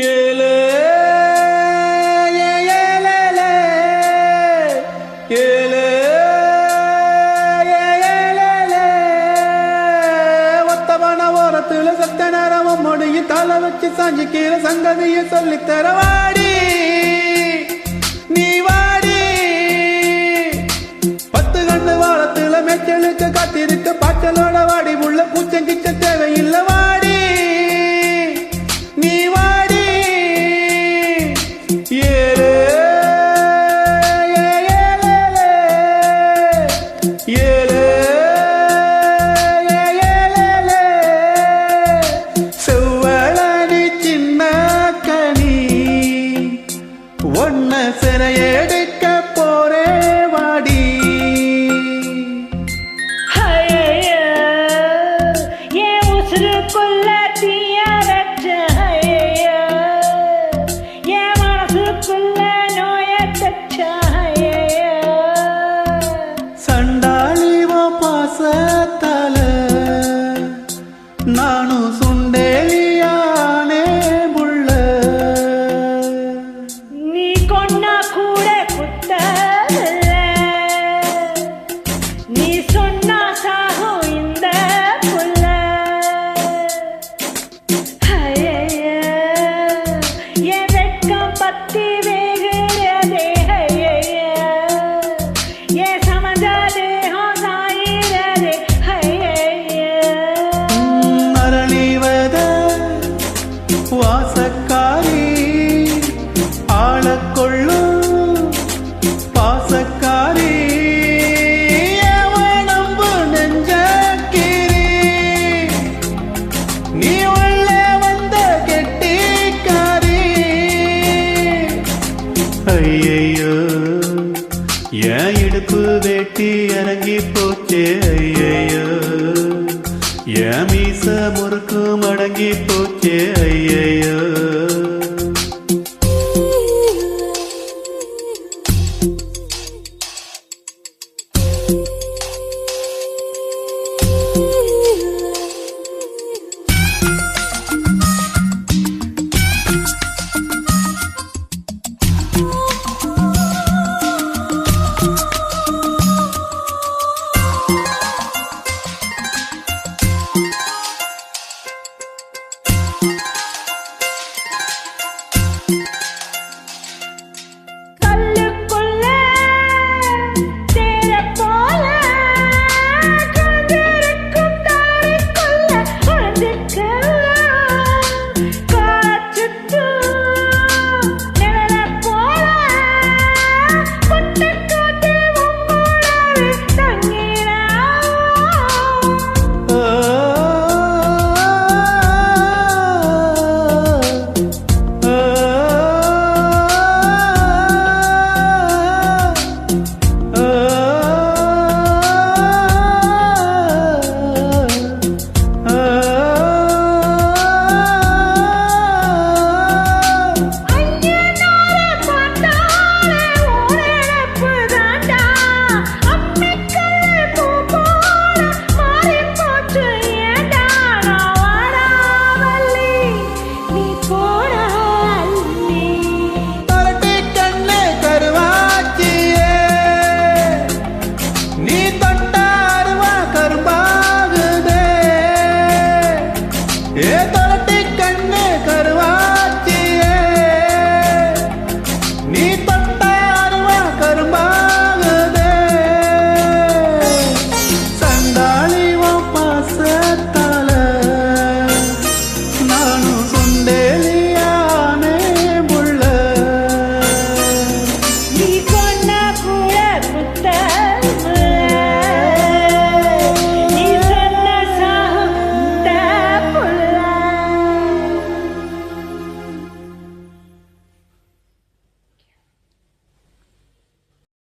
ஏலே சத்த நேரமும் முடியும் தலை வச்சு சாஞ்சிக்கிற சங்கதியை சொல்லித்தரவாடி ஐயோ. என் இடுப்பு வெட்டி இறங்கி போச்சே ஐயையோ. என் மீச முறுக்கு மடங்கி போச்சே ஐயையோ.